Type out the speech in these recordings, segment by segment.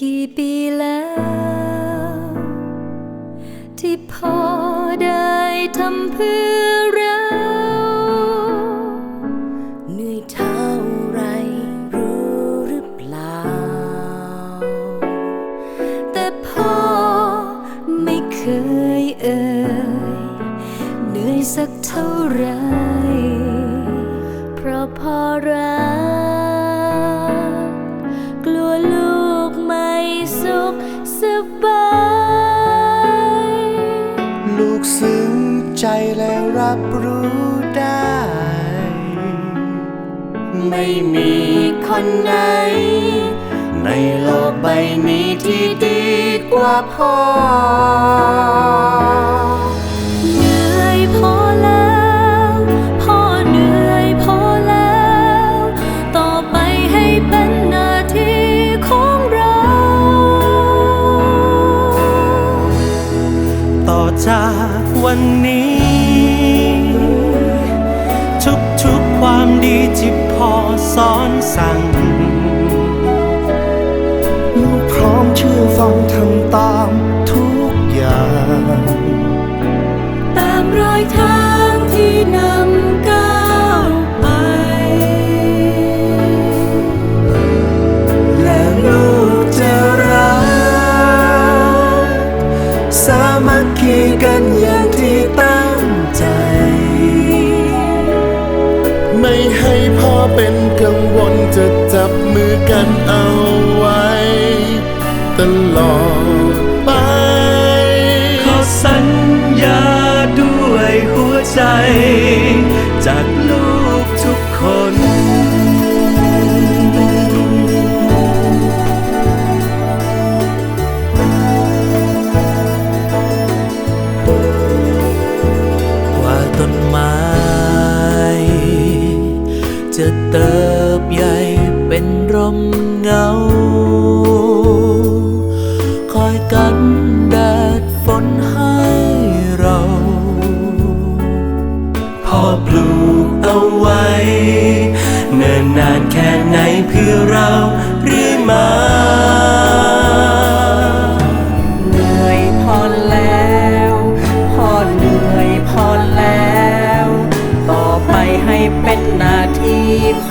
กี่ปีแล้ว ที่พ่อได้ทำเพื่อเราเหนื่อยเท่าไรรู้หรือเปล่า แต่พ่อไม่เคยเอ่ยเหนื่อยสักเท่าไร เพราะพ่อรัก ไม่มีคนไหน ในโลกใบนี้ที่ดีกว่าพ่อเหนื่อยพ ตามทุกอย่าง ตามรอยทางที่นำก้าวไป และลูกจะรัก สามัคคีกันอย่างที่ตั้งใจ ไม่ให้พ่อเป็นกังวลจะจับมือกันเอาไว้ ตลอด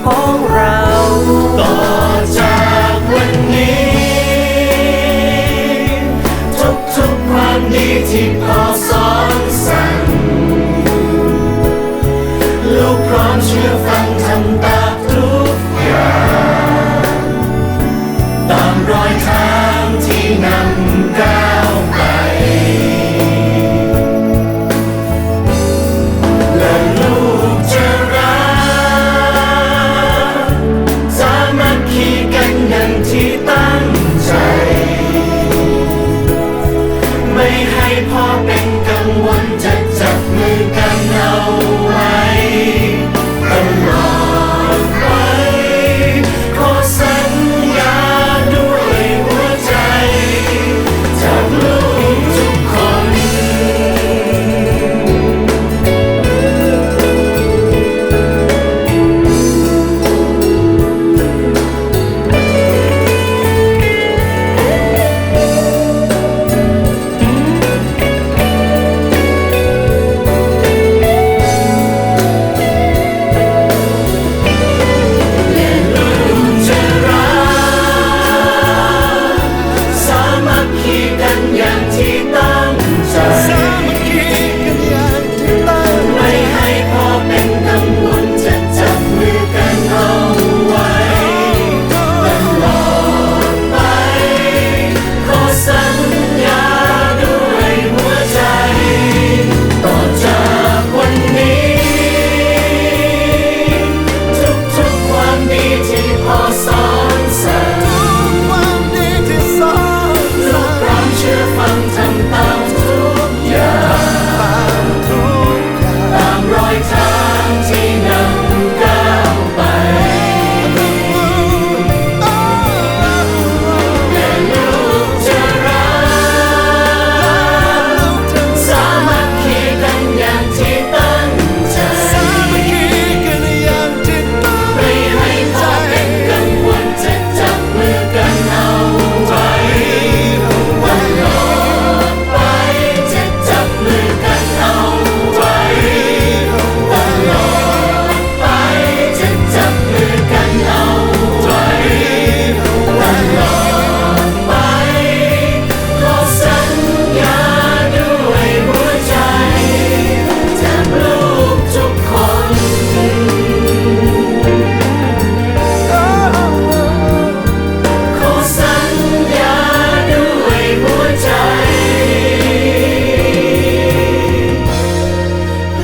always.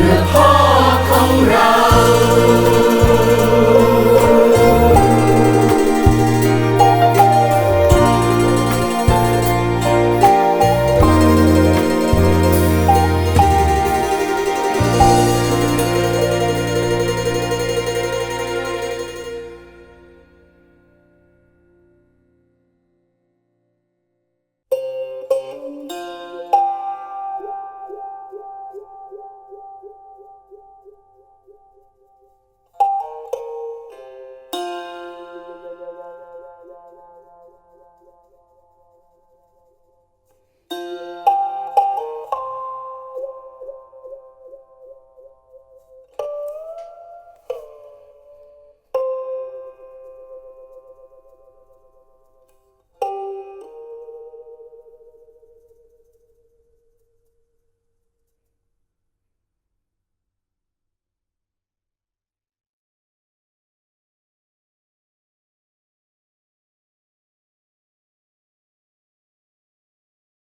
the heart.